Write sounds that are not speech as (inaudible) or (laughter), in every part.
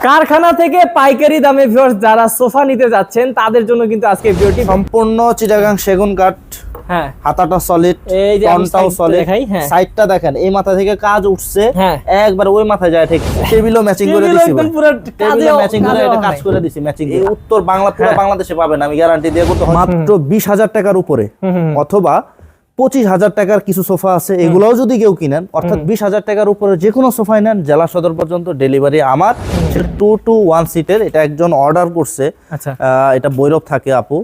কারখানা থেকে পাইকারি দামে ভিউয়ার্স যারা সোফা নিতে যাচ্ছেন তাদের জন্য কিন্তু আজকে ভিডিওটি সম্পূর্ণ চিটাগাং সেগুন কাঠ হ্যাঁ হাতাটা সলিড এই যে টনটাও সলিড হ্যাঁ। সাইডটা দেখেন এই মাথা থেকে কাজ উঠছে হ্যাঁ। একবার ওই মাথায় যায় ঠিক টেবিলও ম্যাচিং করে টেবিলও দিছি একদম পুরো টেবিলও ম্যাচিং করে এটা কাজ করে দিছি ম্যাচিং এই উত্তর বাংলা পুরো। বাংলাদেশে পাবেন আমি গ্যারান্টি দিয়ে বলতে মাত্র বিশ হাজার টাকার উপরে। অথবা পঁচিশ হাজার টাকার কিছু সোফা আছে এগুলোও যদি কেউ কিনেন অর্থাৎ বিশ হাজার টাকার উপরে যে কোনো সোফাই নেন জেলা সদর পর্যন্ত ডেলিভারি আমার। টু টু ওয়ান সিটের এটা একজন অর্ডার করছে। আচ্ছা। এটা বৈরব থাকে আপু।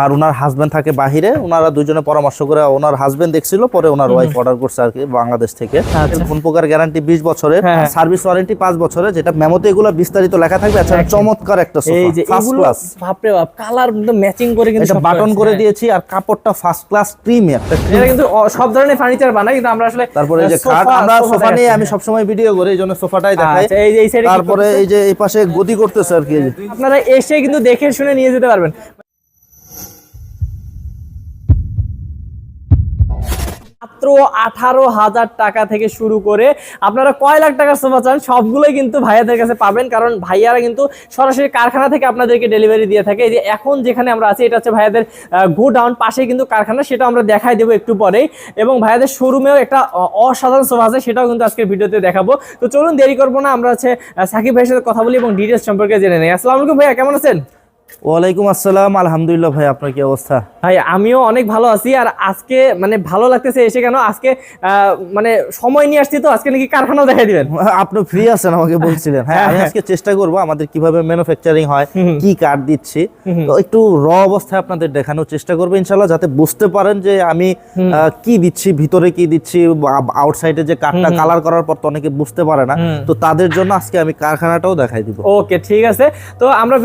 আর ওনার হাজবেন্ড থাকে বাহিরে ওনারা দুজনে পরামর্শ করে ওনার হাজবেন্ড দেখছিল পরে ওনার ওয়াইফ অর্ডার করছে আর কি বাংলাদেশ থেকে। আচ্ছা। কোন প্রকার গ্যারান্টি বিশ বছরের হ্যাঁ, হ্যাঁ। সার্ভিস ওয়ারেন্টি পাঁচ বছরের যেটা মেমোতে এগুলো বিস্তারিত লেখা থাকবে আচ্ছা চমৎকার একটা ফার্স্ট ক্লাস কালার ম্যাচিং করে কিন্তু বাটন করে হ্যাঁ। দিয়েছি আর কাপড়টা ফার্স্ট ক্লাস ক্রিমি একটা এটা কিন্তু (laughs) সব ধরনের ফার্নিচার বানাই কিন্তু আমরা আসলে তারপরে এই যে সোফা- খাট আমরা সোফা নিয়ে আমি সবসময় ভিডিও করি এই জন্য সোফাটাই দেখাই। আচ্ছা, এই যে এই সাইডে তারপরে এই যে এই পাশে গদি করতেছে আর কি আপনারা এসে কিন্তু দেখে শুনে নিয়ে যেতে পারবেন। মাত্র আঠারো হাজার টাকা থেকে শুরু করে আপনারা কয় লাখ টাকার সোফা চান, সবগুলোই কিন্তু ভাইয়াদের কাছে পাবেন, কারণ ভাইয়ারা কিন্তু সরাসরি কারখানা থেকে আপনাদেরকে ডেলিভারি দিয়ে থাকে। যে এখন যেখানে আমরা আছি, এটা হচ্ছে ভাইয়াদের গো ডাউন পাশে কিন্তু কারখানা, সেটা আমরা দেখাই দেবো একটু পরেই। এবং ভাইয়াদের শোরুমেও একটা অসাধারণ সোফা আছে, সেটাও কিন্তু আজকের ভিডিওতে দেখাবো। তো চলুন দেরি করব না, আমরা হচ্ছে সাকিব ভাইয়ের সাথে কথা বলি এবং ডিটেলস সম্পর্কে জেনে নিই। আসসালামু আলাইকুম ভাইয়া, কেমন আছেন? ওয়ালাইকুম আসসালাম আলহামদুলিল্লাহ ভাই আপনার কি অবস্থা? ভাই আমিও অনেক ভালো আছি আর আজকে মানে ভালো লাগতেছে এসে কেন? আজকে মানে সময় নিয়ে আসছি তো আজকে নাকি কারখানাও দেখাই দিবেন। আপনি ফ্রি আছেন আমাকে বলছিলেন। হ্যাঁ আমি আজকে চেষ্টা করব আমাদের কীভাবে ম্যানুফ্যাকচারিং হয় কি কাঠ দিচ্ছি। তো একটু র অবস্থায় আপনাদের দেখানোর চেষ্টা করব ইনশাল্লাহ যাতে বুঝতে পারেন যে আমি কি দিচ্ছি ভিতরে কি দিচ্ছি আউটসাইডে যে কাঠটা কালার করার পর তো অনেকে বুঝতে পারে না। তো তাদের জন্য আজকে আমি কারখানাটাও দেখাই দিব। ওকে ঠিক আছে। তো আমরা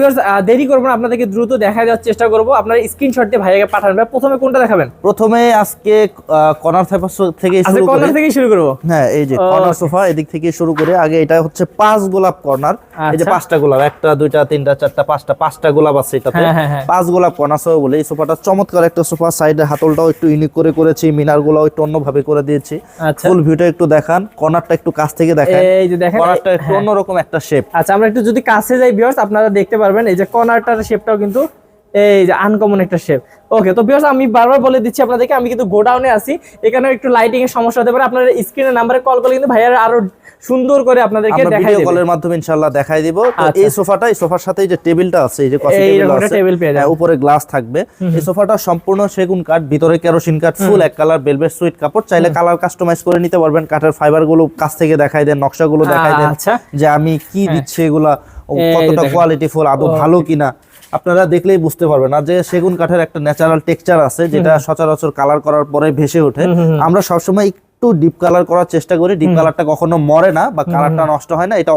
দেরি করব না আপনাদেরকে দ্রুত দেখা যাওয়ার চেষ্টা করব। আপনার স্ক্রিনশট দিয়ে ভাইয়াকে পাঠান ভাই প্রথমে কোনটা দেখাবেন? প্রথমে আজকে কর্নার সোফা থেকে শুরু কর্নার থেকেই শুরু করব? হ্যাঁ এই যে কর্নার সোফা এদিক থেকে শুরু করে আগে এটা হচ্ছে পাঁচ গোলাপ কর্নার এই যে আচ্ছা। পাঁচটা গোলাপ একটা দুইটা তিনটা চারটা পাঁচটা পাঁচটা গোলাপ আছে এটাতে। হ্যাঁ, হ্যাঁ, হ্যাঁ। পাঁচ গোলাপ কর্নার সোফা বলে এই সোফাটা চমৎকার একটা সোফা সাইডে হাতলটাও একটু ইউনিক করে করেছি মিনার গুলাও একটু অন্যভাবে করে দিয়েছি। আচ্ছা। ফুল ভিউটা একটু দেখান কর্নারটা একটু কাছ থেকে দেখান। এই যে দেখেন কর্নারটা একটু। অন্যরকম একটা শেপ আচ্ছা আমরা একটু যদি কাছে যাই ভিউয়ার্স আপনারা দেখতে পারবেন এই যে কর্নারটার শেপটাও কিন্তু এই যে আনকমন একটা শেপ ওকে তো ভিউয়ার্স আমি বারবার বলে দিচ্ছি আপনাদেরকে আমি কিন্তু গোডাউনে আছি। এখানে একটু লাইটিং এর সমস্যা হতে পারে। আপনারা স্ক্রিনের নাম্বারে কল করলে কিন্তু ভাইয়ারা আরও সুন্দর করে আপনাদেরকে দেখাই দেবে। কলের মাধ্যমে ইনশাআল্লাহ দেখাই দিব। আচ্ছা। এই সোফাটা এই সোফার সাথে এই যে টেবিলটা আছে এই যে কফি টেবিল আছে টেবিল পেয়ে। হ্যাঁ, উপরে গ্লাস থাকবে। এই সোফাটা সম্পূর্ণ সেগুন কাঠ ভিতরে কেরোসিন কাঠ ফুল এক কালার বেলভেট সুইট কাপড়। চাইলে কালার কাস্টমাইজ করে নিতে পারবেন। কাঠের ফাইবারগুলো কাছ থেকে দেখাই দেন নকশাগুলো দেখাই দেন আচ্ছা। যে আমি কি দিচ্ছি এগুলা কতটা। কোয়ালিটি ফুল আদৌ ভালো কিনা। আপনারা দেখলেই বুঝতে পারবেন। আর যে সেগুন কাঠের একটা ন্যাচারাল টেক্সচার আছে যেটা সচরাচর কালার করার পরে ভেসে ওঠে। আমরা সবসময় একটু ডিপ কালার করার চেষ্টা করি। ডিপ কালারটা কখনো মরে না বা কালারটা নষ্ট হয় না। এটা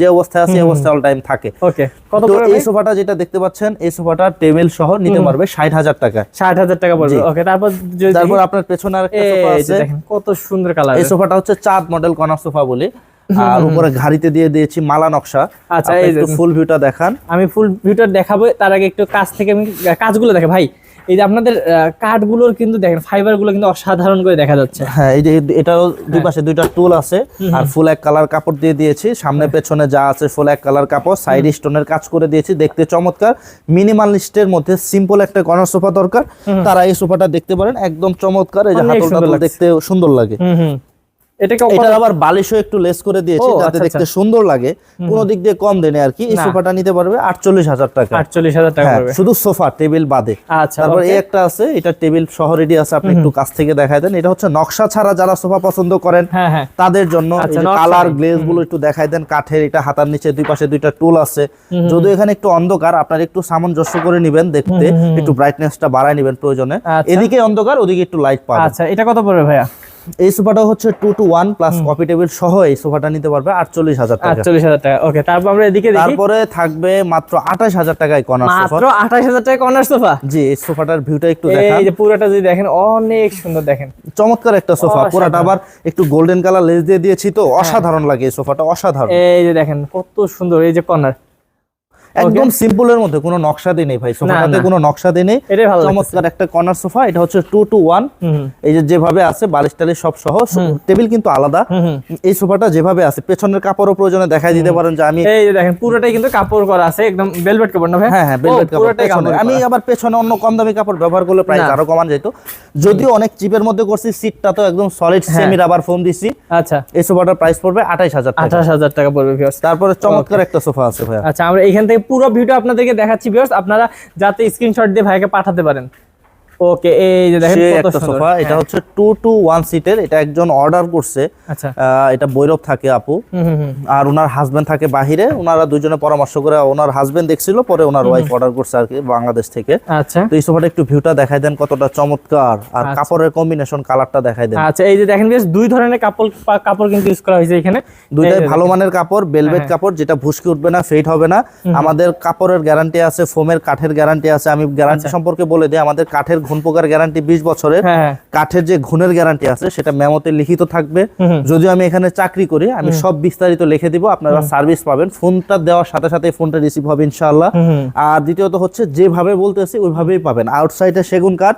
যে অবস্থায় আছে এই অবস্থায় অল টাইম থাকে। ওকে কত পড়বে এই সোফাটা যেটা দেখতে পাচ্ছেন এই সোফাটা টেবিল সহ নিতে পারবে ষাট হাজার টাকা। ষাট হাজার টাকা পড়বে। ওকে তারপর তারপর আপনার পেছনে আরেকটা সোফা আছে। দেখেন কত সুন্দর কালার এই সোফাটা হচ্ছে চাঁদ মডেল কনা সোফা বলি। আর উপরে ঘাড়িতে দিয়ে দিয়েছি মালা নকশা। আচ্ছা, একটু ফুল ভিউটা দেখান। আমি ফুল ভিউটা দেখাবো তার আগে একটু কাজ থেকে আমি কাজগুলো দেখে ভাই এই যে আপনাদের কাঠগুলোর কিন্তু দেখেন ফাইবারগুলো কিন্তু অসাধারণ করে দেখা যাচ্ছে। হ্যাঁ এই যে এটাও দুই হ্যাঁ। পাশে দুইটা টুল আছে আর ফুল এক কালার কাপড় দিয়ে দিয়েছি। সামনে পেছনে যা আছে ফুল এক কালার কাপড় সাইড স্টোনের কাজ করে দিয়েছি। দেখতে চমৎকার। মিনিমালিস্টের মধ্যে সিম্পল একটা কর্নার সোফা দরকার। তারা এই সোফাটা দেখতে পারেন একদম চমৎকার। এই যে হাতলটা। দেখতে সুন্দর লাগে। হুম হুম এটাকে এটা আবার বালিশও একটু লেস করে দিয়েছি যাতে আচ্ছা, দেখতে সুন্দর লাগে। কোনো দিক দিয়ে কম দেনে আর কি। এই সোফাটা নিতে পারবে আটচল্লিশ হাজার টাকা। আটচল্লিশ হাজার টাকা হ্যাঁ, শুধু সোফা টেবিল বাদে। আচ্ছা তারপর এই একটা আছে এটা টেবিল সহ রেডি আছে আপনি একটু কাছ থেকে দেখায় দেন। এটা হচ্ছে নকশা ছাড়া যারা সোফা পছন্দ করেন হ্যাঁ হ্যাঁ। তাদের জন্য আচ্ছা, কালার। গ্লেজগুলো একটু দেখাই দেন কাঠের এটা হাতার নিচে দুই পাশে দুইটা টুল আছে। যদিও এখানে একটু অন্ধকার আপনার একটু সামঞ্জস্য করে নিবেন দেখতে একটু ব্রাইটনেসটা বাড়ায় নিবেন প্রয়োজনে। আচ্ছা। এদিকে অন্ধকার ওদিকে একটু লাইট পাবেন। আচ্ছা এটা কত পড়বে ভাইয়া? এই সোফাটা হচ্ছে two two one plus coffee table সহ এই সোফাটা নিতে পারবে আটচল্লিশ হাজার টাকা। আটচল্লিশ হাজার টাকা ওকে তারপর আমরা এদিকে তারপরে থাকবে মাত্র আঠাশ হাজার টাকায় কর্নার সোফা। মাত্র আঠাশ হাজার টাকা কর্নার সোফা? জি এই সোফাটার ভিউটা একটু দেখান। এই যে পুরোটা যদি দেখেন অনেক সুন্দর দেখেন। চমৎকার একটা সোফা। পুরাটা আবার একটু গোল্ডেন কালার লেস দিয়ে দিয়েছি তো অসাধারণ লাগে এই সোফাটা অসাধারণ। এই যে দেখেন কত সুন্দর এই যে কর্নার একদম সিম্পলের মধ্যে কোনো নকশা দিয়ে নেই ভাই। সোফাটাতে কোনো নকশা দিয়ে নেই। চমৎকার একটা কর্নার সোফা এটা হচ্ছে টু টু ওয়ান এই যে যেভাবে আছে বালিশ টালিশ সব সহ টেবিল কিন্তু আলাদা। এই সোফাটা যেভাবে আছে পেছনের কাপড়ও প্রয়োজনে দেখাই দিতে পারেন যে আমি এই দেখেন পুরোটাই কিন্তু কাপড় করা আছে একদম ভেলভেট কাপড় না ভাই? হ্যাঁ হ্যাঁ ও, বেলভেট কাপড় আমি আবার পেছনে অন্য কম দামি কাপড় ব্যবহার করলে প্রাইস। আরও কমান যেত। যদিও অনেক চিপের মধ্যে করছি সিটটা তো একদম সলিড। সেমি রাবার ফোম দিছি। আচ্ছা। এই সোফাটার প্রাইস পড়বে আঠাইশ হাজার টাকা। আঠাশ হাজার টাকা পড়বে ভিউয়ার্স তারপরে চমৎকার একটা সোফা আছে ভাই আচ্ছা আমরা এখান থেকে পুরো ভিডিও আপনাদেরকে দেখাচ্ছি ভিউয়ার্স আপনারা যাতে স্ক্রিনশট দিয়ে ভাইকে পাঠাতে পারেন। ওকে এই যে দেখেন কত সোফা এটা হ্যাঁ, হচ্ছে টু টু ওয়ান সিটের এটা একজন অর্ডার করছে। আচ্ছা। এটা বৈরব থাকে আপু। আর ওনার হাজবেন্ড থাকে বাহিরে ওনারা দুজনে পরামর্শ করে ওনার হাজবেন্ড দেখছিল পরে ওনার ওয়াইফ অর্ডার করছে আর কি বাংলাদেশ থেকে। আচ্ছা। তো এই সোফাটা একটু ভিউটা দেখাই দেন কতটা চমৎকার আর আচ্ছা। কাপড়ের কম্বিনেশন কালারটা দেখাই দেন। আচ্ছা এই যে দেখেন বেশ দুই ধরনের কাপড় কাপড় কিন্তু ইউজ করা হয়েছে এখানে। দুইটাই ভালো মানের কাপড় বেলভেট হ্যাঁ। কাপড় যেটা ভুসকি উঠবে না ফেড হবে না। আমাদের কাপড়ের গ্যারান্টি আছে ফোমের কাঠের গ্যারান্টি আছে। আমি গ্যারান্টি সম্পর্কে বলে দিই আমাদের কাঠের ঘুন পোকার গ্যারান্টি বিশ বছরের। হ্যাঁ হ্যাঁ। কাঠের যে ঘুণের গ্যারান্টি আছে সেটা মেমোতে লিখিত থাকবে। যদিও আমি এখানে চাকরি করি আমি সব বিস্তারিত লিখে দিব আপনারা সার্ভিস পাবেন। ফোনটা দেওয়ার সাথে সাথে ফোনটা রিসিভ হবে হুম। আর দ্বিতীয়ত হচ্ছে যেভাবে বলতেছি ওইভাবেই পাবেন। আউটসাইডে সেগুন কাঠ।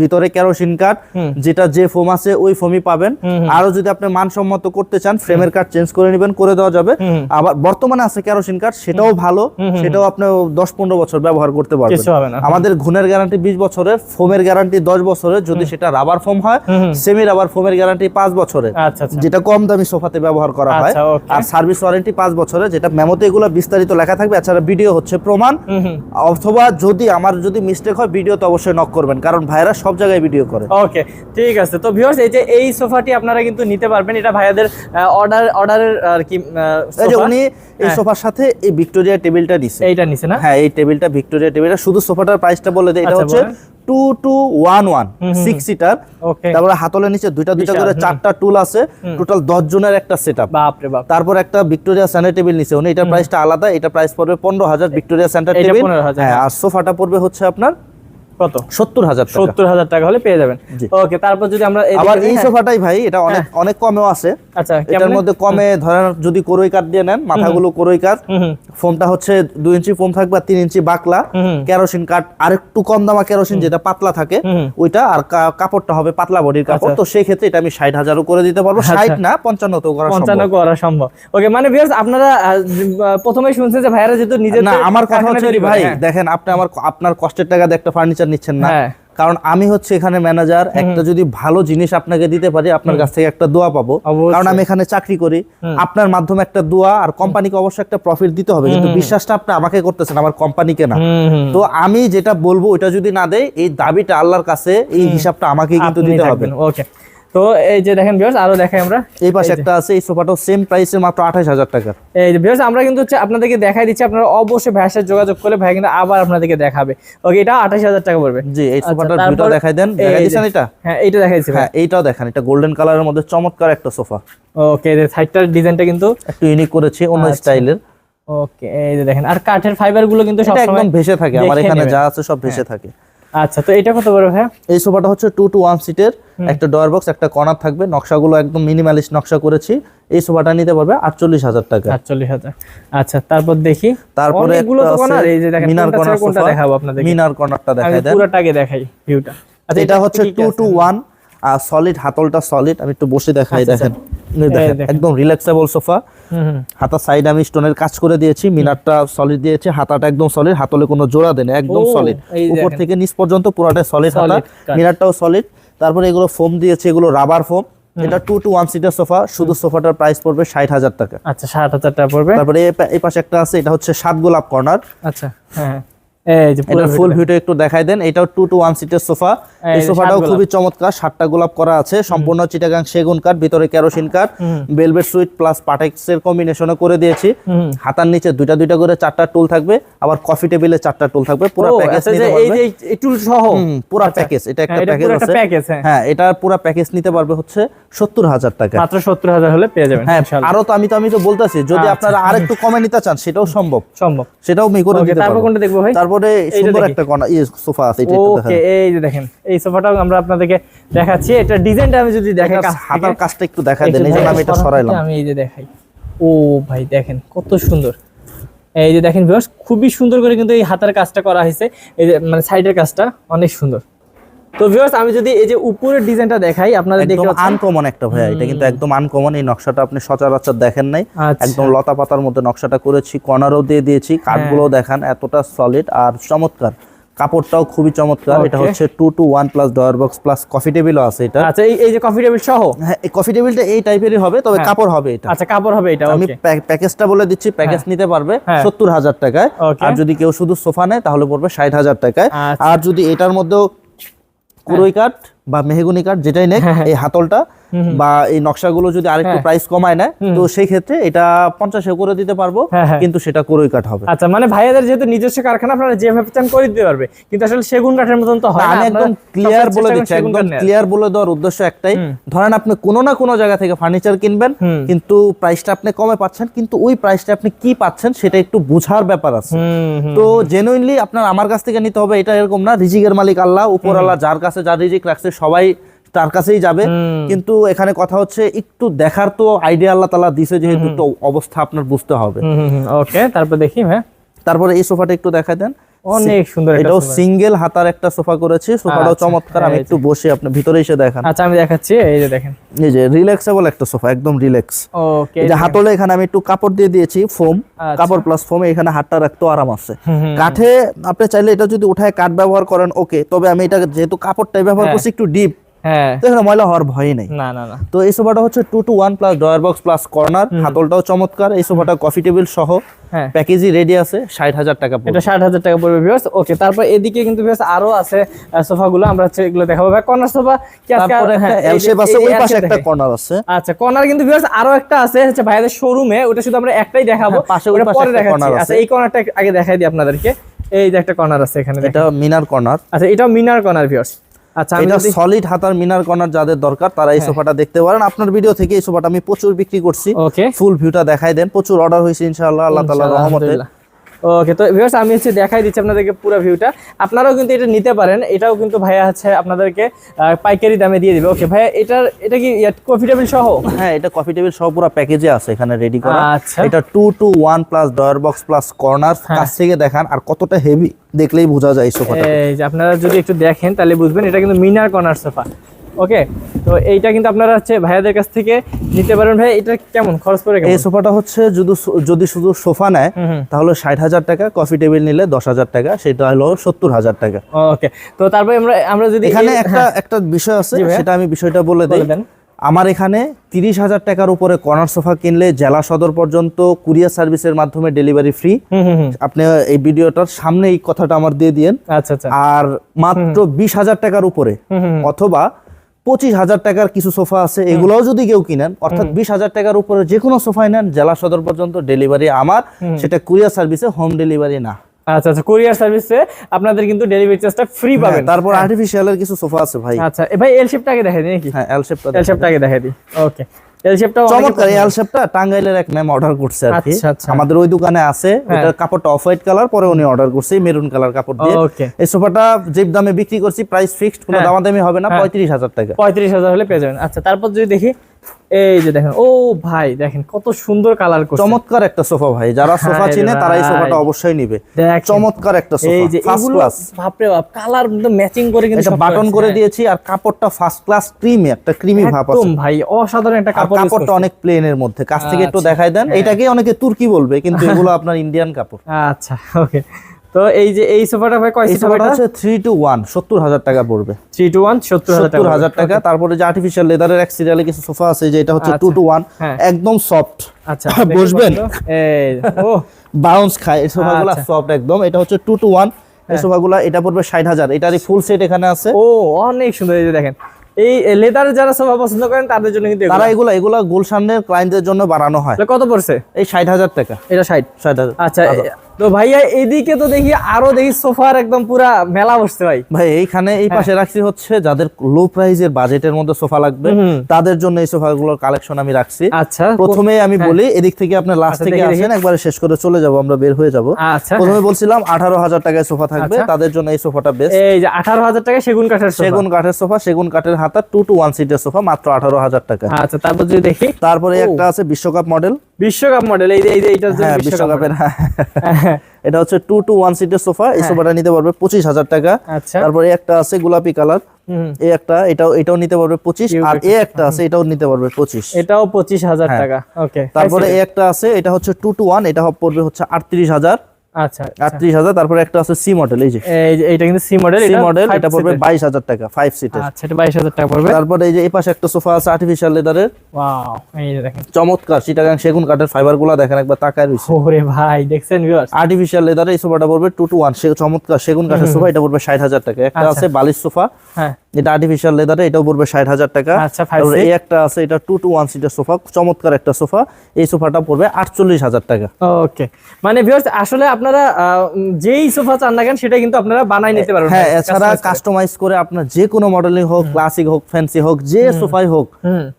ভিতরে কেরোসিন কাঠ যেটা যে ফোম আছে ওই ফোমই পাবেন। আরও যদি আপনি মানসম্মত করতে চান ফ্রেমের কাঠ চেঞ্জ করে নেবেন করে দেওয়া যাবে। আবার বর্তমানে আছে কেরোসিন কাঠ সেটাও ভালো। সেটাও আপনি দশ পনেরো বছর ব্যবহার করতে পারবেন। আমাদের ঘুনের গ্যারান্টি বিশ বছরের ফোমের গ্যারান্টি দশ বছরের যদি সেটা রাবার ফোম হয়। সেমি রাবার ফোমের গ্যারান্টি পাঁচ বছরের। আচ্ছা আচ্ছা। যেটা কম দামি সোফাতে ব্যবহার করা হয়। আচ্ছা, আর সার্ভিস ওয়ারেন্টি পাঁচ বছরের যেটা মেমোতে এগুলো বিস্তারিত লেখা থাকবে। এছাড়া ভিডিও হচ্ছে প্রমাণ। অথবা যদি আমার যদি মিস্টেক হয় ভিডিও তো অবশ্যই নক করবেন। কারণ ভাইরা সব জায়গায় ভিডিও করে। ওকে ঠিক আছে। তো ভিউয়ার্স এই যে এই সোফাটি আপনারা কিন্তু নিতে পারবেন। এটা ভাইয়াদের অর্ডার অর্ডারের আর কি এই যে উনি এই হ্যাঁ। সোফার সাথে এই ভিক্টোরিয়া টেবিলটা দিছে। এইটা নিছে না? হ্যাঁ এই টেবিলটা ভিক্টোরিয়া টেবিলটা শুধু সোফাটার প্রাইসটা বলে দেয়। এটা হচ্ছে। Two two one one six seater তারপরে হাতলের নিচে দুইটা দুইটা করে চারটা টুল আছে। টোটাল দশ জনের একটা সেট আপ তারপর একটা ভিক্টোরিয়া সেন্টার টেবিল নিচে উনি। এটার প্রাইসটা আলাদা। এটা প্রাইস পড়বে পনেরো হাজার ভিক্টোরিয়া সেন্টার টেবিল হ্যাঁ। আর সোফাটা পড়বে হচ্ছে আপনার কত? সত্তর হাজার সত্তর হাজার টাকা হলে পেয়ে যাবেন। ওকে তারপর যদি আমরা আবার এই। সোফাটাই ভাই এটা অনেক অনেক কমেও আছে। আচ্ছা এটার মধ্যে কমে ধরেন যদি কোরই কাঠ দিয়ে নেন মাথাগুলো কোরই কাঠ হুম হুম। ফোমটা হচ্ছে দুই ইঞ্চি ফোম থাকবে আর তিন ইঞ্চি বাকলা। হুম হুম। কেরোসিন কাঠ আরেকটু কম দামা কেরোসিন যেটা পাতলা থাকে ওইটা আর কাপড়টা হবে পাতলা বডির কাপড়। আচ্ছা। তো সেই ক্ষেত্রে এটা আমি ষাট হাজারও করে দিতে পারব। আচ্ছা। ষাট না পঞ্চান্ন তো করা পঞ্চান্ন সম্ভব। করা সম্ভব। ওকে মানে ভিউয়ার্স আপনারা প্রথমে শুনছেন যে ভাইয়ারা যেহেতু নিজের না আমার কথা হচ্ছে ভাই হ্যাঁ। দেখেন আপনি আমার আপনার কষ্টের টাকা দিয়ে একটা ফার্নিচার নিচ্ছেন না। হ্যাঁ। কারণ আমি হচ্ছে এখানে ম্যানেজার একটা যদি ভালো জিনিস আপনাকে দিতে পারি আপনার কাছ থেকে একটা দোয়া পাবো। কারণ আমি এখানে চাকরি করি আপনার মাধ্যমে একটা দোয়া আর কোম্পানিকে অবশ্যই একটা প্রফিট দিতে হবে। কিন্তু বিশ্বাসটা আপনি আমাকে করতেছেন আমার কোম্পানিকে না। তো আমি যেটা বলব ওটা যদি না দেয় এই দাবিটা আল্লাহর কাছে এই হিসাবটা আমাকে কিন্তু দিতে হবে। ওকে তো এই যে দেখেন ভিউয়ার্স আরও দেখাই আমরা। এই পাশে একটা আছে এই সোফাটাও সেম প্রাইসে মাত্র আঠাশ হাজার টাকা। এই যে ভিউয়ার্স আমরা কিন্তু হচ্ছে আপনাদেরকে দেখাই দিচ্ছি আপনারা অবশ্যই ভাইয়ের সাথে যোগাযোগ করলে ভাই কিন্তু আবার আপনাদেরকে দেখাবে। ওকে এটা আঠাশ হাজার টাকা পড়বে। জি এই আচ্ছা, সোফাটার ভিউটা দেখাই দেন। দেখাই দিচ্ছেন এটা? হ্যাঁ এইটা দেখাইছি ভাই। হ্যাঁ এইটাও দেখান। এটা গোল্ডেন কালারের মধ্যে চমৎকার একটা সোফা। ওকে এই সাইডটার ডিজাইনটা কিন্তু একটু ইউনিক করেছি অন্য আচ্ছা। স্টাইলের। ওকে এই যে দেখেন। আর কাঠের ফাইবারগুলো কিন্তু এটা সবসময় একদম ভেসে থাকে। আমার এখানে যা আছে সব ভেসে থাকে। আচ্ছা তো এটা কত বড় ভাই এই সোফাটা হচ্ছে টু টু ওয়ান সিটের একটা ডয়ার বক্স একটা কর্নার থাকবে। নকশাগুলো একদম মিনিমালিস্ট নকশা করেছি। এই সোফাটা নিতে পারবে আটচল্লিশ হাজার টাকা। আটচল্লিশ হাজার। আচ্ছা তারপর দেখি। তারপরে মিনার কর্নার কোনটা দেখাবো আপনাদের মিনার কর্নারটা দেখাই দেন। পুরোটাকে দেখাই ভিউটা আচ্ছা এটা হচ্ছে টু টু ওয়ান আর সলিড হাতলটা সলিড আমি একটু বসে দেখাই আচ্ছা, দেখেন। একদম রিল্যাক্সেবল সোফা হাতা সাইড আমি স্টোনের কাজ করে দিয়েছি মিনারটা সলিড দিয়েছি হাতাটা একদম সলিড হাতলে কোনো জোড়া দেন একদম সলিড উপর থেকে নিচ পর্যন্ত পুরোটাই সলিড হাতা মিনারটাও সলিড তারপরে এগুলো ফোম দিয়েছে এগুলো রাবার ফোম এটা two two one seater sofa শুধু সোফাটার প্রাইস পড়বে ষাট হাজার টাকা। আচ্ছা ষাট হাজার টাকা পড়বে। তারপরে এই পাশে একটা আছে এটা হচ্ছে সাত গোলাপ কর্নার আচ্ছা হ্যাঁ হ্যাঁ। এটা ফুল ভিউটা একটু দেখাই দেন। এটাও টু টু ওয়ান সিটের সোফা এই সোফাটাও খুবই চমৎকার। সাতটা গোলাপ করা আছে। সম্পূর্ণ চিটাগাং সেগুন কাঠ ভিতরে কেরোসিন কাঠ বেলভেট সুইট প্লাস পাটেক্স এর কম্বিনেশনে করে দিয়েছি। হাতার নিচে দুইটা দুইটা করে চারটা টুল থাকবে। আবার কফি টেবিলে চারটা টুল থাকবে। পুরো প্যাকেজ আচ্ছা, নিতে পারবে। এই টুল সহ। পুরা প্যাকেজ এটা একটা হ্যাঁ, এটা প্যাকেজ আছে। হ্যাঁ। হ্যাঁ এটা পুরো প্যাকেজ নিতে পারবে হচ্ছে সত্তর হাজার টাকা। মাত্র সত্তর হাজার হলে পেয়ে যাবেন হ্যাঁ আরও তো আমি তো আমি তো বলতেছি যদি আচ্ছা। আপনারা আরেকটু কমে নিতে চান সেটাও সম্ভব। সম্ভব। সেটাও আমি করে দিতে পারব। কোনটা দেখব ভাই? তারপরে সুন্দর একটা কর্নার ইয়ে সোফা আছে এটা ওকে এই যে দেখেন এই সোফাটাও আমরা আপনাদেরকে দেখাচ্ছি। এটা ডিজাইনটা আমি যদি দেখাই হাতার কাজটা একটু দেখা একটু দেন এই জন্য আমি এটা সরাইলাম। আমি এই যে দেখাই। ও ভাই দেখেন কত সুন্দর। এই যে দেখেন ভিউয়ার্স খুবই সুন্দর করে কিন্তু এই হাতার কাজটা করা হয়েছে। এই যে মানে সাইডের কাজটা অনেক সুন্দর। তো ভিউয়ার্স আমি যদি এই যে উপরের ডিজাইনটা দেখাই আপনারা দেখতে একদম পাচ্ছেন আনকমন একটা ভাইয়া এটা কিন্তু একদম আনকমন এই নকশাটা আপনি সচরাচর দেখেন নাই। আচ্ছা। একদম লতা পাতার মধ্যে নকশাটা করেছি কর্নারও দিয়ে দিয়েছি কাঠগুলো হ্যাঁ। দেখান এতটা সলিড আর চমৎকার। কাপড়টাও খুবই চমৎকার এটা হচ্ছে two two one plus drawer box plus coffee টেবিলও আছে এটা। আচ্ছা এই এই যে কফি টেবিল সহ? হ্যাঁ এই কফি টেবিলটা এই টাইপেরই হবে তবে হ্যাঁ। কাপড় হবে এটা। আচ্ছা কাপড় হবে এটা আমি প্যাকেজটা বলে দিচ্ছি প্যাকেজ নিতে পারবে হ্যাঁ। সত্তর হাজার টাকায়। আর যদি কেউ শুধু সোফা নেয় তাহলে পড়বে ষাট হাজার টাকায়। আচ্ছা। আর যদি এটার মধ্যেও কুরই কাঠ। বা মেহগুনি কাঠ যেটাই নেই হ্যাঁ, এই হাতলটা বা এই নকশাগুলো যদি আরেকটু হ্যাঁ। প্রাইস কমায় নেয় তো সেই ক্ষেত্রে এটা পঞ্চাশে করে দিতে পারব হ্যাঁ, হ্যাঁ। কিন্তু সেটা করই কাঠ হবে। আচ্ছা মানে ভাইয়াদের যেহেতু নিজস্ব কারখানা আপনারা যেভাবে চান করে দিতে পারবে। কিন্তু আসলে সেগুন কাঠের মতন তো হয় আমি একদম ক্লিয়ার বলে দিচ্ছি একদম ক্লিয়ার বলে দেওয়ার উদ্দেশ্য একটাই। ধরেন আপনি কোনো না কোনো জায়গা থেকে ফার্নিচার কিনবেন কিন্তু প্রাইসটা আপনি কমে পাচ্ছেন কিন্তু ওই প্রাইসটা আপনি কি পাচ্ছেন সেটা একটু বোঝার ব্যাপার আছে। তো জেনুইনলি আপনার আমার কাছ থেকে নিতে হবে এটা এরকম না রিজিকের মালিক আল্লাহ উপর আল্লাহ যার কাছে যার রিজিক রাখছে সবাই তার কাছেই যাবে। কিন্তু এখানে কথা হচ্ছে একটু দেখার তো আইডিয়া আল্লাহ তালা দিছে যেহেতু অবস্থা আপনার বুঝতে হবে। ওকে তারপর দেখি হ্যাঁ তারপরে এই সোফাটা একটু দেখা দেন। অনেক সুন্দর এটাও। সিঙ্গেল হাতার একটা সোফা করেছি সোফাটাও আচ্ছা, চমৎকার। আমি একটু বসে আপনি ভিতরে এসে দেখান। আচ্ছা আমি দেখাচ্ছি এই যে দেখেন। এই যে রিল্যাক্সেবল একটা সোফা একদম রিল্যাক্স ওকে এই যে হাতলে এখানে আমি একটু কাপড় দিয়ে দিয়েছি ফোম আচ্ছা। কাপড় প্লাস ফোমে এখানে হাতটা রাখতে আরাম আছে। কাঠে আপনি চাইলে এটা যদি উঠায় কাঠ ব্যবহার করেন ওকে তবে আমি এটা যেহেতু কাপড়টাই ব্যবহার হ্যাঁ। করছি একটু ডিপ হ্যাঁ। এখানে ময়লা হওয়ার ভয়ই নেই। না না না। তো এই সোফাটা হচ্ছে two two one plus drawer box plus corner হাতলটাও চমৎকার। এই সোফাটা কফি টেবিল সহ। হ্যাঁ। প্যাকেজই রেডি আছে ষাট হাজার টাকা এটা ষাট হাজার টাকা পড়বে ভিউয়ার্স ওকে তারপর এদিকে কিন্তু ভিউয়ার্স আরও আছে সোফা আমরা হচ্ছে এগুলো দেখাবো। ভাই কর্নার সোফা কি তারপরে একটা হ্যাঁ, এল শেপ আছে এই ওই পাশে একটা কর্নার আছে। আচ্ছা কর্নার কিন্তু ভিউয়ার্স আরও একটা আছে হচ্ছে শোরুমে ওটা শুধু আমরা একটাই দেখাবো। হ্যাঁ, পাশে ওই ওটা পরে দেখাচ্ছি। আছে। আচ্ছা এই কর্নারটা আগে দেখাই দিই আপনাদেরকে। এই যে একটা কর্নার আছে এখানে। এটা মিনার কর্নার আচ্ছা এটাও মিনার কর্নার ভিউয়ার্স আচ্ছা আমি এটা হ্যাঁ। সলিড হাতার মিনার কর্নার যাদের দরকার তারা এই সোফাটা দেখতে পারেন। আপনার ভিডিও থেকে এই সোফাটা আমি প্রচুর বিক্রি করছি। ফুল ভিউটা দেখাই দেন। প্রচুর অর্ডার হয়েছে ইনশাআল্লাহ আল্লাহ তাআলার রহমতে। ওকে তো ভিউয়ার্স আমি হচ্ছে দেখাই দিচ্ছি আপনাদেরকে পুরো ভিউটা আপনারাও কিন্তু এটা নিতে পারেন। এটাও কিন্তু ভাইয়া হচ্ছে আপনাদেরকে পাইকারি দামে দিয়ে দিবে। ওকে ভাইয়া এটার এটা কি কফি টেবিল সহ? হ্যাঁ এটা কফি টেবিল সব পুরো প্যাকেজে আছে এখানে রেডি করা। আচ্ছা। এটা two two one plus drawer box plus corner. কাছ থেকে দেখান আর কতটা হেভি দেখলেই বোঝা যায় সোফাটা এই যে আপনারা যদি একটু দেখেন তাহলে বুঝবেন এটা কিন্তু মিনার কর্নার সোফা ওকে তো এইটা কিন্তু আপনারা হচ্ছে ভাইয়াদের কাছ থেকে নিতে পারেন। ভাই এটা কেমন? খরচ পড়ে এই সোফাটা হচ্ছে যদি যদি শুধু সোফা নেয়। তাহলে ষাট হাজার টাকা কফি টেবিল নিলে দশ হাজার টাকা সেটা হলো সত্তর হাজার টাকা। ওকে তো তারপরে আমরা আমরা যদি এখানে একটা একটা বিষয় আছে সেটা আমি বিষয়টা বলে দিই। আমার এখানে তিরিশ হাজার টাকার উপরে কর্নার সোফা কিনলে জেলা সদর পর্যন্ত কুরিয়ার সার্ভিসের মাধ্যমে ডেলিভারি ফ্রি। আপনি এই ভিডিওটার সামনে এই কথাটা আমার দিয়ে দিয়েন। আচ্ছা আচ্ছা। আর মাত্র বিশ হাজার টাকার উপরে অথবা পঁচিশ হাজার টাকার কিছু সোফা আছে এগুলোও যদি কেউ কিনেন অর্থাৎ বিশ হাজার টাকার উপরে যে কোনো সোফাই নেন জেলা সদর পর্যন্ত ডেলিভারি আমার সেটা কুরিয়ার সার্ভিসে হোম ডেলিভারি না। আচ্ছা আচ্ছা কুরিয়ার সার্ভিসে আপনাদের কিন্তু ডেলিভারি চার্জটা ফ্রি পাবেন। হ্যাঁ, তারপর আর্টিফিশিয়াল এর কিছু সোফা আছে ভাই। আচ্ছা ভাই এল শেপটাকে দেখাই দিই নাকি? হ্যাঁ এল শেপটা এল শেপটাকে দেখাই দিই। ওকে এল শেপটাও চমৎকার এল শেপটা টাঙ্গাইলের এক ম্যাম অর্ডার করছে আর কি। আচ্ছা, আচ্ছা। আমাদের ওই দোকানে আছে কাপড়টা অফ হোয়াইট কালার পরে উনি অর্ডার করছে মেরুন কালার কাপড় দিয়ে। এই সোফাটা যে দামে বিক্রি করছি প্রাইস ফিক্সড কোনো হ্যাঁ। দামাদামি হবে না হ্যাঁ। পঁয়ত্রিশ হাজার টাকা। পঁয়ত্রিশ হাজার হলে পেয়ে যাবেন। আচ্ছা তারপর যদি দেখি এই যে দেখেন ও ভাই দেখেন কত সুন্দর কালার করছে। চমৎকার একটা সোফা ভাই যারা সোফা চিনে তারা এই সোফাটা অবশ্যই নিবে। চমৎকার একটা সোফা এই যে এগুলো বাপরে বাপ কালার ম্যাচিং করে কিন্তু এটা বাটন করে হ্যাঁ। দিয়েছি আর কাপড়টা ফার্স্ট ক্লাস ক্রিমি একটা ক্রিমি ভাব আছে। একদম ভাই অসাধারণ একটা কাপড় কাপড়টা। অনেক প্লেনের মধ্যে। কাছ থেকে একটু আচ্ছা, দেখাই দেন। এটাকে অনেকে তুর্কি বলবে কিন্তু এগুলো আপনার ইন্ডিয়ান কাপড়। আচ্ছা ওকে তো এই যে এই সোফাটা ভাই কয় সোফাটা? হচ্ছে থ্রি টু ওয়ান সত্তর হাজার টাকা পড়বে। থ্রি টু ওয়ান সত্তর হাজার সত্তর হাজার টাকা তারপরে যে আর্টিফিশিয়াল লেদারের এক সিরিয়ালে কিছু সোফা আছে যে এটা হচ্ছে টু টু ওয়ান হ্যাঁ। একদম সফট আচ্ছা। (laughs) বসবেন? এই ও। (laughs) বাউন্স খায় এই সোফাগুলো আচ্ছা। সফট একদম এটা হচ্ছে টু টু ওয়ান এই সোফাগুলো এটা পড়বে ষাট হাজার এটারই ফুল সেট এখানে আছে। ও অনেক সুন্দর এই যে দেখেন। এই লেদার যারা সোফা পছন্দ করেন তাদের জন্য কিন্তু তারা এগুলো। এগুলা গুলশানের ক্লায়েন্টদের জন্য বানানো হয়। কত পড়ছে? এই ষাট হাজার টাকা। এটা ষাট। ষাট হাজার। আচ্ছা তো ভাইয়া এদিকে তো দেখি আরও দেখি সোফার একদম পুরা মেলা বসছে ভাই। ভাই এইখানে এই পাশে রাখছি হচ্ছে যাদের লো প্রাইজের বাজেটের মধ্যে সোফা লাগবে তাদের জন্য এই সোফাগুলোর কালেকশন আমি রাখছি। আচ্ছা প্রথমে আমি বলি এদিক থেকে আপনার লাস্ট আচ্ছা, থেকে। আসেন একবারে শেষ করে চলে যাব আমরা বের হয়ে যাব। আচ্ছা। প্রথমে বলছিলাম আঠারো হাজার টাকায় সোফা থাকবে আচ্ছা। তাদের জন্য এই সোফাটা বেস্ট এই যে আঠারো হাজার টাকা সেগুন কাঠের সোফা। সেগুন কাঠের সোফা সেগুন কাঠের হাতা টু টু ওয়ান সিটের সোফা মাত্র আঠারো হাজার টাকা। আচ্ছা তারপর যদি দেখি। তারপরে একটা আছে বিশ্বকাপ মডেল বিশ্বকাপ মডেল এই যে এই যে এইটার জন্য হ্যাঁ বিশ্বকাপের। এটা হচ্ছে টু টু ওয়ান সিটের সোফা এই হ্যাঁ। সোফাটা নিতে পারবে পঁচিশ হাজার টাকা। আচ্ছা। তারপরে একটা আছে গোলাপি কালার। হুম এই একটা এটাও এটাও নিতে পারবে পঁচিশ। আর এই এ একটা আছে এটাও নিতে পারবে পঁচিশ। এটাও পঁচিশ হাজার হ্যাঁ। টাকা। ওকে তারপরে এই একটা আছে এটা হচ্ছে টু টু ওয়ান এটা হবে- পড়বে হচ্ছে আটত্রিশ হাজার। আচ্ছা আচ্ছা। আটত্রিশ হাজার তারপরে একটা আছে সি মডেল এই যে। এইটা কিন্তু সি মডেল সি মডেল এটা পড়বে বাইশ হাজার টাকা ফাইভ সিটের আচ্ছা এটা টাকা পড়বে। তারপরে এই যে এই পাশে একটা সোফা আছে আর্টিফিশিয়াল লেদারের ওয়াও এই যে দেখেন। চমৎকার সেগুন কাঠের ফাইবারগুলা দেখেন একবার তাকায় রয়েছে। ওরে ভাই দেখছেন ভিউয়ার্স আর্টিফিশিয়াল লেদারের এই সোফাটা পড়বে টু সে চমৎকার সেগুন কাঠের সোফা এটা পড়বে ষাট হাজার টাকা। একটা আচ্ছা। আছে বালিশ সোফা। হ্যাঁ। এটা আর্টিফিশিয়াল লেদারে এটাও পড়বে ষাট হাজার টাকা। আচ্ছা। এই একটা আছে এটা টু টু ওয়ান সিটের সোফা চমৎকার একটা সোফা। এই সোফাটা পড়বে আটচল্লিশ হাজার টাকা। ওকে মানে ভিউয়ার্স আসলে আপনারা যেই সোফা চান না কেন সেটা কিন্তু আপনারা বানাই নিতে পারবেন। হ্যাঁ এছাড়া কাস্টমাইজ করে আপনার যে কোনো মডেলিং হোক ক্লাসিক হোক ফ্যান্সি হোক যে সোফাই হোক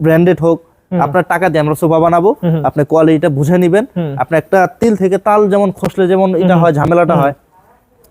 ব্র্যান্ডেড হোক আপনার টাকা দিয়ে আমরা সোফা বানাবো। আপনি কোয়ালিটিটা বুঝে নিবেন। আপনি একটা তিল থেকে তাল যেমন খসলে যেমন এটা হয় ঝামেলাটা হয়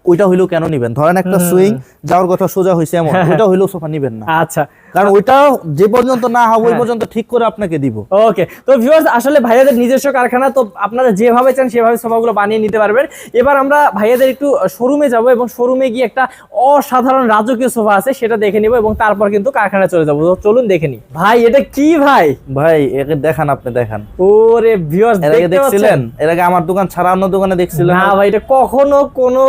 ওইটা হইল কেন নিবেন? ধরেন একটা সুইং যাওয়ার কথা সোজা হয়েছে এমন ওইটা হইল সোফা নিবেন না। আচ্ছা। কারণ ওইটা যে পর্যন্ত না হবে ওই হ্যাঁ। পর্যন্ত ঠিক করে আপনাকে দিব। ওকে তো ভিউয়ার্স আসলে ভাইয়াদের নিজস্ব কারখানা তো আপনারা যেভাবে চান সেভাবে সোফাগুলো বানিয়ে নিতে পারবেন। এবার আমরা ভাইয়াদের একটু শোরুমে যাব এবং শোরুমে গিয়ে একটা অসাধারণ রাজকীয় সোফা আছে সেটা দেখে নিব এবং তারপর কিন্তু কারখানায় চলে যাব। চলুন দেখে নি। ভাই এটা কি ভাই? ভাই একে দেখান আপনি দেখান। ওরে ভিউয়ার্স দেখছিলেন? এর আগে আমার দোকান ছাড়া অন্য দোকানে দেখছিলেন? না ভাই এটা কখনো কোনো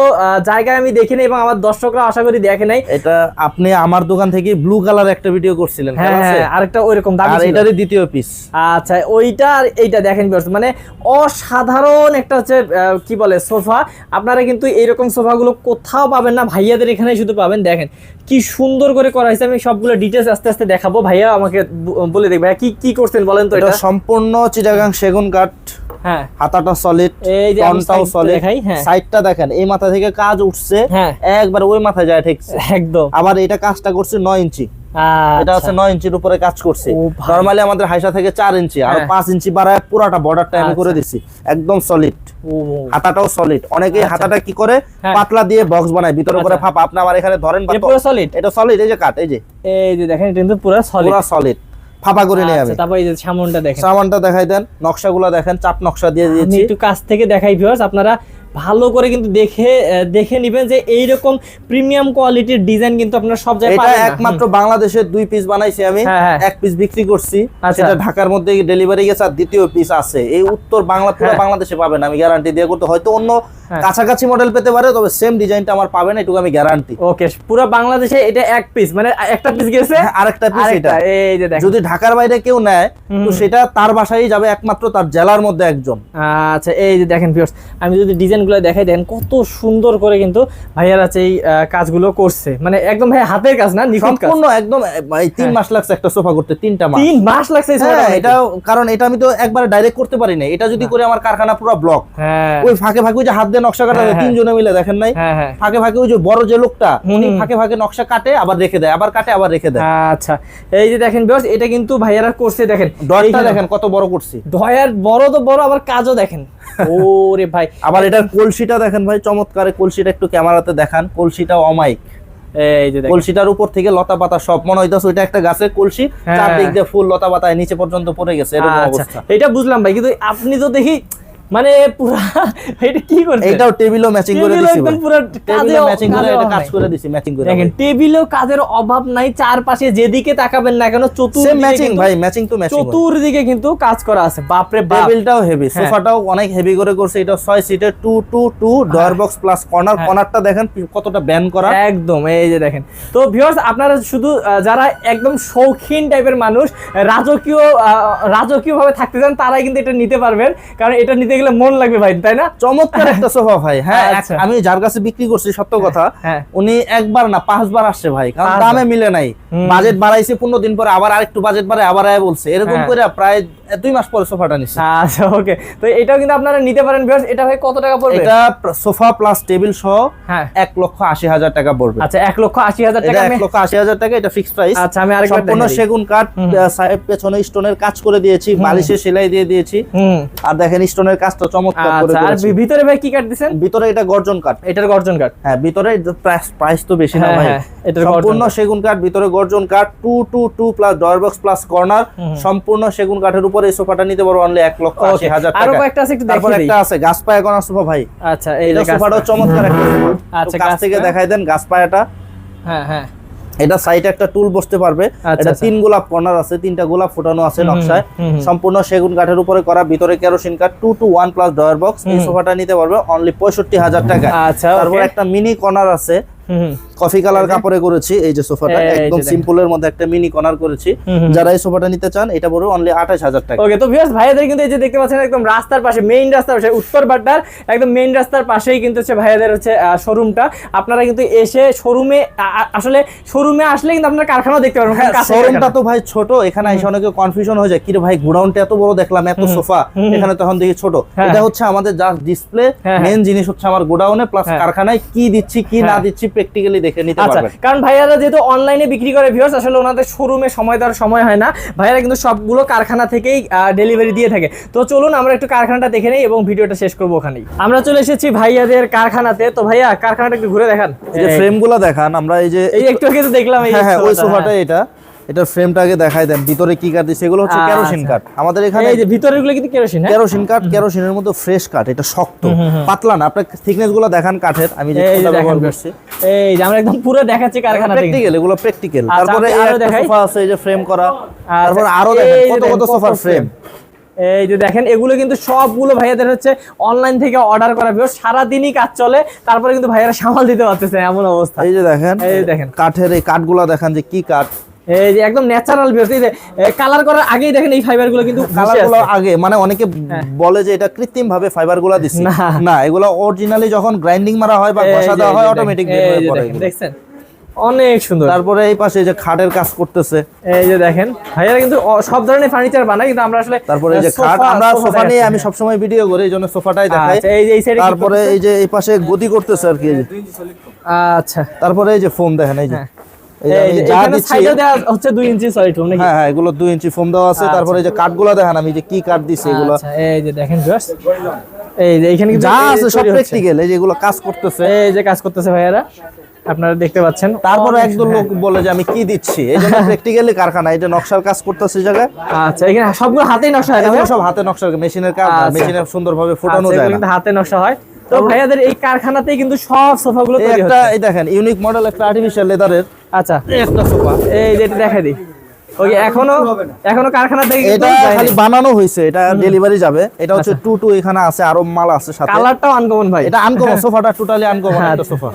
জায়গায় আমি দেখিনি এবং আমার দর্শকরা আশা করি দেখে নাই। এটা আপনি আমার দোকান থেকে ব্লু কালার একটা ভিডিও করছিলেন হ্যাঁ আরেকটা ওইরকম দামি আর এটারই দ্বিতীয় পিস আচ্ছা ওইটা আর এইটা দেখেন মানে অসাধারণ একটা হচ্ছে কি বলে সোফা। আপনারা কিন্তু এইরকম সোফাগুলো কোথাও পাবেন না ভাইয়াদের এখানে শুধু পাবেন। দেখেন কি সুন্দর করে করা হয়েছে। আমি সবগুলো ডিটেলস আস্তে আস্তে দেখাবো। ভাইয়া আমাকে বলে দেখ ভাইয়া কি কি করছেন বলেন তো এটা সম্পূর্ণ চিটাগাং সেগুন কাঠ হ্যাঁ। হাতাটা সলিড এই যে আমি টনটাও সলিড দেখাই, হ্যাঁ। সাইডটা দেখেন এই মাথা থেকে কাজ উঠছে হ্যাঁ। একবার ওই মাথায় যায় ঠেকছে একদম। আবার এটা কাজটা করছে নয় ইঞ্চি। এটা আচ্ছা। হচ্ছে নয় ইঞ্চির উপরে কাজ করছে। ও আমাদের হাইসা থেকে চার ইঞ্চি আর হ্যাঁ। পাঁচ ইঞ্চি বাড়ায় পুরাটা বর্ডারটা আমি করে আচ্ছা। দিছি। একদম সলিড হাতাটাও সলিড অনেকেই আচ্ছা। হাতাটা কি করে? হ্যাঁ। পাতলা দিয়ে বক্স বানায় ভিতরে করে আচ্ছা। ফাঁপা। আপনি আমার এখানে ধরেন পুরো সলিড এটা সলিড এই যে কাট এই যে। এই যে দেখেন এটা কিন্তু পুরো সলিড পুরো সলিড ফাঁপা করে নেই আমি। তারপর এই যে সামনটা দেখেন। সামানটা দেখাই দেন। নকশাগুলো দেখেন চাপ নকশা দিয়ে দিয়েছি। একটু কাছ থেকে দেখাই ভিউয়ার্স আপনারা ভালো করে কিন্তু দেখে দেখে নেবেন যে এই রকম প্রিমিয়াম কোয়ালিটির ডিজাইন কিন্তু আপনারা সব জায়গায় পাবেন এটা একমাত্র বাংলাদেশে দুই পিস বানাইছি আমি হ্যাঁ, হ্যাঁ। এক পিস বিক্রি করছি আচ্ছা। সেটা ঢাকার মধ্যে ডেলিভারি গেছে আর দ্বিতীয় পিস আছে এই উত্তর বাংলা পুরো হ্যাঁ। বাংলাদেশে পাবেন আমি গ্যারান্টি দিয়ে করতে হয়তো অন্য। কাছাকাছি মডেল পেতে পারে তবে সেম ডিজাইনটা আমার পাবেন এটুকু আমি গ্যারান্টি ওকে পুরো বাংলাদেশে এটা এক পিস মানে একটা পিস গেছে? আরেকটা পিস এটা। এই যে দেখেন। যদি ঢাকার বাইরে কেউ নেয় তো সেটা তার বাসায় যাবে একমাত্র তার জেলার মধ্যে একজন। আচ্ছা এই যে দেখেন ভিউয়ার্স আমি যদি ডিজাইনগুলো দেখাই দেখেন কত সুন্দর করে কিন্তু ভাইয়ারা হচ্ছে এই কাজগুলো করছে। মানে একদম ভাই হাতের কাজ না নিখুঁত কাজ। সম্পূর্ণ একদম এই তিন হ্যাঁ। মাস লাগছে একটা সোফা করতে তিনটা মাস। তিন মাস লাগছে হ্যাঁ এটা কারণ এটা আমি তো একবার ডাইরেক্ট করতে পারি না এটা যদি করে আমার কারখানা পুরো ব্লক হ্যাঁ। ওই ফাঁকে ফাঁকে যে হাত দিয়ে নকশা কাটা হ্যাঁ, হ্যাঁ। তিনজনে মিলে দেখেন নাই? হ্যাঁ ফাঁকে ফাঁকে ওই যে বড় যে লোকটা উনি ফাঁকে ফাঁকে নকশা কাটে আবার রেখে দেয় আবার কাটে আবার রেখে দেয়। আচ্ছা। এই যে দেখেন ভিউয়ার্স এটা কিন্তু ভাইয়ারা করছে দেখেন। এইখানে- দেখেন। কত বড় করছি। ধয়ার বড় তো বড় আবার কাজও দেখেন। (laughs) ওরে ভাই। আবার এটার কলসিটা দেখেন ভাই চমৎকার কলসিটা একটু ক্যামেরাতে দেখান। কলসিটা অমাইক এই যে কলসিটার উপর থেকে লতা পাতা সব মনে হইতাছে ওইটা একটা গাছের কলসি। চারদিক দিয়ে ফুল লতা পাতায় নিচে পর্যন্ত পড়ে গেছে এরকম আচ্ছা। অবস্থা। এটা বুঝলাম ভাই কিন্তু আপনি তো দেখি মানে পুরা এটা কি করছেন এইটাও টেবিলও ম্যাচিং করে দিছি একদম পুরো কাজে- ম্যাচিং করে এটা কাজ করে দিছি ম্যাচিং করে দেখেন টেবিলেও কাজের অভাব নাই চারপাশে যেদিকে তাকাবেন না কেন চতুর্দিকে ম্যাচিং ভাই ম্যাচিং তো ম্যাচিং চতুর্দিকে কিন্তু কাজ করা আছে বাপরে বাপ। টেবিলটাও হেভি হ্যাঁ। সোফাটাও অনেক হেভি করে করছে এটা ছয় সিটের two two two drawer box plus corner. কর্নারটা দেখেন কতটা ব্যান করা। একদম এই যে দেখেন। তো ভিউয়ার্স আপনারা শুধু যারা একদম শৌখিন টাইপের মানুষ রাজকীয় রাজকীয় ভাবে থাকতে চান তারাই কিন্তু এটা নিতে পারবেন কারণ এটা নিতে গেলে মন লাগবে ভাই তাই না? চমৎকার (laughs) একটা সোফা ভাই। হ্যাঁ আচ্ছা। আমি যার কাছে বিক্রি করছি সত্য কথা হ্যাঁ। উনি একবার না পাঁচবার আসছে ভাই কারণ দামে মিলে নাই। বাজেট বাড়াইছে পনেরো দিন পরে আবার আরেকটু বাজেট বাড়ায় আবার আয় বলছে। এরকম হ্যাঁ। করে প্রায় দুই মাস পরে সোফাটা নিচ্ছে আচ্ছা ওকে তো এটাও কিন্তু আপনারা নিতে পারেন ভিউয়ার্স এটা ভাই কত টাকা পড়বে? এটা সোফা প্লাস টেবিল সহ হ্যাঁ। এক লক্ষ আশি হাজার টাকা পড়বে। আচ্ছা এক লক্ষ আশি হাজার টাকা এক লক্ষ আশি হাজার টাকা এটা ফিক্সড প্রাইস আচ্ছা আমি আরেকবার সম্পূর্ণ সেগুন কাঠ পেছনে স্টোনের কাজ করে দিয়েছি বালিশের সেলাই দিয়ে দিয়েছি। হুম। আর দেখেন স্টোনের কাজটা চমৎকার করে আচ্ছা আর ভিতরে ভাই কি কাট দিছেন? ভিতরে এটা গর্জন কাঠ। এটার গর্জন কাট হ্যাঁ ভিতরে প্রাইস প্রাইস তো বেশি না হ্যাঁ, ভাই। হ্যাঁ, এটার সম্পূর্ণ কাঠ। সেগুন কাঠ ভিতরে গর্জন কাঠ two two two plus drawer box plus corner সম্পূর্ণ সেগুন কাঠের উপর উপরে এই সোফাটা নিতে পারব অনলি এক লক্ষ আশি হাজার টাকা। কয়েকটা আছে, একটু তারপর একটা আছে গাছ পায়া কোনা সোফা ভাই। আচ্ছা এই এটা সোফাটাও চমৎকার একটা আচ্ছা, গাছ থেকে দেখাই দেন গাছ পায়াটা। হ্যাঁ হ্যাঁ। এটা সাইডে একটা টুল বসতে পারবে। আচ্ছা, এটা আচ্ছা। তিন গোলাপ কর্নার আছে তিনটা গোলাপ ফোটানো আছে নকশায়। সম্পূর্ণ সেগুন কাঠের উপরে করা ভিতরে কেরোসিন কাঠ two two one plus drawer box এই সোফাটা নিতে পারবে অনলি পঁয়ষট্টি হাজার টাকা আচ্ছা, তারপর একটা মিনি কর্নার আছে। কফি কালার কাপড়ে করেছি এই যে সোফাটা একদম। সিম্পলের মধ্যে একটা মিনি কর্নার করেছি। যারা এই সোফাটা নিতে চান এটা পড়বে অনলি আঠাশ হাজার টাকা ওকে তো ভিউয়ার্স ভাইয়াদের কিন্তু এই যে দেখতে পাচ্ছেন একদম রাস্তার পাশে মেইন রাস্তার পাশে উত্তর বাড্ডার একদম মেইন রাস্তার পাশেই কিন্তু হচ্ছে ভাইয়াদের হচ্ছে শোরুমটা আপনারা কিন্তু এসে শোরুমে আসলে শোরুমে আসলে কিন্তু আপনারা কারখানা দেখতে পারবেন শোরুমটা তো ভাই ছোট এখানে এসে অনেকে কনফিউশন হয়ে যায় কিরে ভাই গোডাউনটা এত বড় দেখলাম এত সোফা। এখানে তখন দেখি ছোট হ্যাঁ। এটা হচ্ছে আমাদের জাস্ট ডিসপ্লে হ্যাঁ, মেন জিনিস হচ্ছে আমার গোডাউনে প্লাস হ্যাঁ। কারখানায় কি দিচ্ছি কি না হ্যাঁ। দিচ্ছি প্র্যাকটিক্যালি দেখে নিতে আচ্ছা পারবেন। কারণ ভাইয়ারা যেহেতু অনলাইনে বিক্রি করে ভিউয়ার্স আসলে ওনাদের শোরুমে সময় দেওয়ার সময় হয় না। ভাইয়ারা কিন্তু সবগুলো কারখানা থেকেই ডেলিভারি দিয়ে থাকে। তো চলুন আমরা একটু কারখানাটা দেখে নেই এবং ভিডিওটা শেষ করব ওখানেই। আমরা চলে এসেছি ভাইয়াদের কারখানাতে। তো ভাইয়া কারখানাটা একটু ঘুরে দেখান। এই যে ফ্রেমগুলো দেখান আমরা এই যে এই একটু আগে তো দেখলাম এই হ্যাঁ হ্যাঁ ওই সোফাটা, সোফাটা এটা। এটার ফ্রেমটা আগে দেখাই দেন ভিতরে কি কাঠ দিচ্ছে এগুলো হচ্ছে আচ্ছা। কেরোসিন কাঠ আমাদের হ্যাঁ। এখানে এই যে ভিতরেরগুলো কিন্তু কেরোসিন হ্যাঁ? কেরোসিন কাঠ কেরোসিনের মধ্যে ফ্রেশ কাঠ এটা শক্ত পাতলা না। আপনার থিকনেসগুলো দেখান কাঠের আমি যে ব্যবহার করছি। এই যে আমরা একদম পুরো দেখাচ্ছি কারখানা থেকে প্র্যাকটিক্যাল এগুলো প্র্যাকটিক্যাল আচ্ছা, তারপরে। সোফা আছে এই যে ফ্রেম করা। আচ্ছা, তারপর আরও দেখেন কত কত সোফার ফ্রেম এই যে দেখেন এগুলো কিন্তু সবগুলো ভাইয়াদের হচ্ছে অনলাইন থেকে অর্ডার করা ভিউ সারাদিনই কাজ চলে তারপরে কিন্তু ভাইয়ারা সামাল দিতে পারতেছে এমন অবস্থা। এই যে দেখেন এই যে দেখেন। কাঠের এই কাঠগুলা দেখান যে কি কাঠ এই যে একদম ন্যাচারাল ভিউ এই যে কালার করার আগেই দেখেন এই ফাইবারগুলো কিন্তু কালার কালার আগে মানে অনেকে বলে যে এটা কৃত্রিম ভাবে ফাইবারগুলা দিচ্ছে না। এগুলো অরিজিনালি যখন গ্রাইন্ডিং মারা হয় বা ঘষা দেওয়া হয় অটোমেটিক দেখছেন? অনেক সুন্দর। তারপরে এই পাশে যে খাটের কাজ করতেছে। এই যে দেখেন ভাইয়ারা কিন্তু সব ধরনের ফার্নিচার বানায় কিন্তু আমরা আসলে তারপরে এই যে খাট আমরা সোফা নিয়ে। আমি সবসময় ভিডিও করি এই জন্য সোফাটাই দেখাই। আচ্ছা, এই যে এই সাইডে তারপরে এই যে এই পাশে গদি করতেছে আর কি আচ্ছা। তারপরে এই যে ফোম দেখেন এই যে। হ্যাঁ। এই যে এই আমি যে যা এখানে দিচ্ছি সাইডে দেওয়া হচ্ছে 2 ইঞ্চি সলিড রুম নাকি? হ্যাঁ হ্যাঁ এগুলো দুই ইঞ্চি ফোম দেওয়া আছে তারপরে যে কাঠগুলো দেখেন আমি যে কি কাঠ দিছি এগুলো। আচ্ছা এই যে দেখেন এই যে এখানে যা আছে সব প্র্যাকটিক্যাল এই যে কাজ করতেছে। এই যে কাজ করতেছে ভাইয়ারা আপনারা দেখতে পাচ্ছেন। তারপরে একজন লোক বলে যে আমি কি দিচ্ছি এই জন্য প্র্যাকটিক্যালি কারখানা এটা নকশার কাজ করতেছে জায়গায়। আচ্ছা এখানে সবগুলো হাতেই নকশা হয় সব হাতে নকশার মেশিনের কাজ আচ্ছা। মেশিনে সুন্দরভাবে ফোটানো আচ্ছা, যায় হাতে নকশা হয়। তো ভাইয়াদের এই কারখানাতেই কিন্তু সব সোফাগুলো এই তৈরি একটা হচ্ছে। এই দেখেন ইউনিক মডেল একটা আর্টিফিশিয়াল লেদারের আচ্ছা। একটা সোফা। এই যে দেখাই দিই। ওকে এখনও এখনও কারখানা থেকে এটা খালি বানানো হয়েছে এটা ডেলিভারি যাবে। এটা হচ্ছে আচ্ছা। টু টু এখানে আছে আরও মাল আছে সাথে। কালারটাও আনকমন ভাই। এটা আনকমন (laughs) সোফাটা টোটালি আনকমন একটা আচ্ছা। সোফা।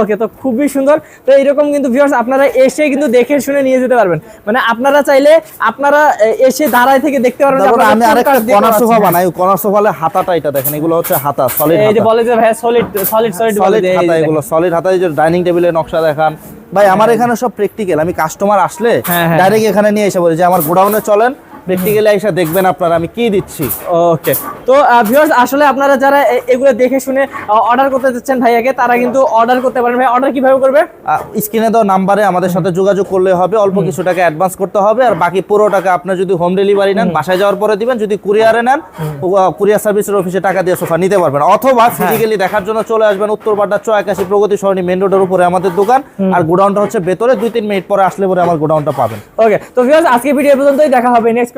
ওকে তো খুবই সুন্দর। তো এইরকম কিন্তু ভিউয়ার্স আপনারা এসে কিন্তু দেখে শুনে নিয়ে যেতে পারবেন। মানে আপনারা চাইলে আপনারা এসে দাঁড়ায় থেকে দেখতে পারবেন আমি আরেকটা কর্নার সোফা বানাই। কর্নার সোফালে হাতাটা এটা দেখেন এগুলো হচ্ছে হাতা সলিড এই যে বলে যে ভাই সলিড সলিড সলিড বলে হাতা এগুলো সলিড হাতা এই যে ডাইনিং টেবিলের নকশা দেখান। ভাই আমার এখানে সব প্র্যাকটিক্যাল আমি কাস্টমার আসলে হ্যাঁ, হ্যাঁ। ডাইরেক্ট এখানে নিয়ে এসে বলি যে আমার গোডাউনে চলেন প্র্যাকটিক্যালি এসে দেখবেন আপনারা আমি কি দিচ্ছি। ওকে তো ভিউয়ার্স আসলে আপনারা যারা এগুলো দেখে শুনে অর্ডার করতে যাচ্ছেন ভাইয়াকে তারা কিন্তু অর্ডার করতে পারেন। ভাই অর্ডার কীভাবে করবে? স্ক্রিনে দেওয়া নাম্বারে আমাদের সাথে যোগাযোগ করলে হবে। অল্প কিছু টাকা অ্যাডভান্স করতে হবে। আর বাকি পুরো টাকা আপনি যদি হোম ডেলিভারি নেন বাসায় যাওয়ার পরে দিবেন। যদি কুরিয়ারে নেন কুরিয়ার সার্ভিসের অফিসে টাকা দিয়ে সোফা নিতে পারবেন। অথবা ফিজিক্যালি দেখার জন্য চলে আসবেন উত্তর বাড্ডা চো একাশি প্রগতি সরণি মেন রোডের উপরে আমাদের দোকান। আর গোডাউনটা হচ্ছে ভেতরে। দুই তিন মিনিট পরে আসলে পরে আমার গোডাউনটা পাবেন। ওকে তো ভিউয়ার্স আজকে ভিডিও পর্যন্তই। দেখা হবে নেক্সট